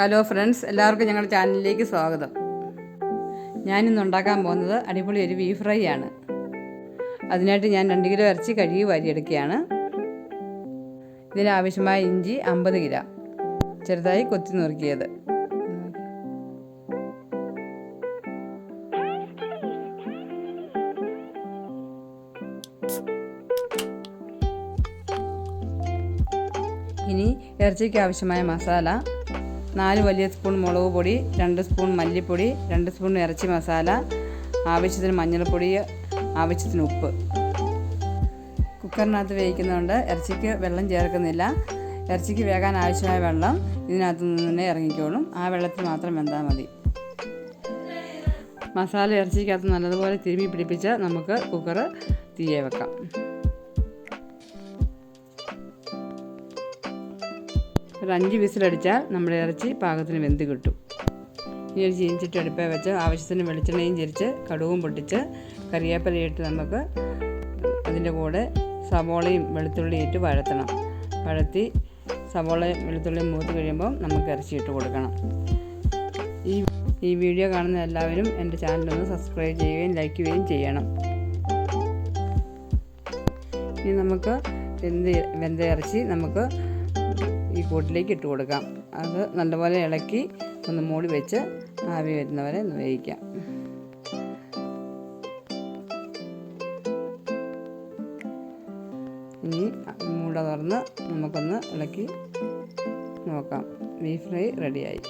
Hello friends എല്ലാവർക്കും ഞങ്ങളുടെ ചാനലിലേക്ക് സ്വാഗതം. ഞാനിന്ന് ഉണ്ടാക്കാൻ പോകുന്നത് അടിപൊളി ഒരു ബീഫ് ഫ്രൈ ആണ്. അതിനായിട്ട് ഞാൻ രണ്ട് കിലോ ഇറച്ചി കഴുകി വാരിയെടുക്കുകയാണ്. ഇതിനാവശ്യമായ ഇഞ്ചി അമ്പത് കിലോ. ചെറുതായി കൊത്തി നുറുക്കിയത്. ഇനി ഇറച്ചിക്ക് ആവശ്യമായ മസാല നാല് വലിയ സ്പൂൺ മുളക് പൊടി രണ്ട് സ്പൂൺ മല്ലിപ്പൊടി രണ്ട് സ്പൂൺ ഇറച്ചി മസാല ആവശ്യത്തിന് മഞ്ഞൾപ്പൊടി ആവശ്യത്തിന് ഉപ്പ്. കുക്കറിനകത്ത് വേവിക്കുന്നതുകൊണ്ട് ഇറച്ചിക്ക് വെള്ളം ചേർക്കുന്നില്ല. ഇറച്ചിക്ക് വേകാൻ ആവശ്യമായ വെള്ളം ഇതിനകത്ത് നിന്ന് തന്നെ ഇറങ്ങിക്കോളും. ആ വെള്ളത്തിൽ മാത്രം വെന്താൽ മതി. മസാല ഇറച്ചിക്കകത്ത് നല്ലതുപോലെ തിരുമ്മി പിടിപ്പിച്ച് നമുക്ക് കുക്കർ തീയെ വെക്കാം. ഒരു അഞ്ച് വിസിലടിച്ചാൽ നമ്മുടെ ഇറച്ചി പാകത്തിന് വെന്ത് കിട്ടും. ഇനി ഒരു ചീനിച്ചിട്ട് അടുപ്പേ വെച്ച് ആവശ്യത്തിന് വെളിച്ചെണ്ണയും ചിരിച്ച് കടുവും പൊട്ടിച്ച് കറിവേപ്പിലയിട്ട് നമുക്ക് അതിന്റെ കൂടെ സവോളയും വെളുത്തുള്ളിയും ഇട്ട് വഴത്തണം വഴത്തി സവോളയും വെളുത്തുള്ളിയും മൂത്ത് കഴിയുമ്പോൾ നമുക്ക് ഇറച്ചി ഇട്ട് കൊടുക്കണം. ഈ ഈ വീഡിയോ കാണുന്ന എല്ലാവരും എന്റെ ചാനലൊന്ന് സബ്സ്ക്രൈബ് ചെയ്യുകയും ലൈക്ക് ചെയ്യുകയും ചെയ്യണം. ഇനി നമുക്ക് വെന്ത് വെന്ത ഇറച്ചി നമുക്ക് ഈ കൂട്ടിലേക്ക് ഇട്ട് കൊടുക്കാം. അത് നല്ലപോലെ ഇളക്കി ഒന്ന് മൂടി വെച്ച് ആവി വരുന്നവരെ ഒന്ന് വേവിക്കാം. ഇനി മൂട തുറന്ന് നമുക്കൊന്ന് ഇളക്കി നോക്കാം. ബീഫ് ഫ്രൈ റെഡിയായി.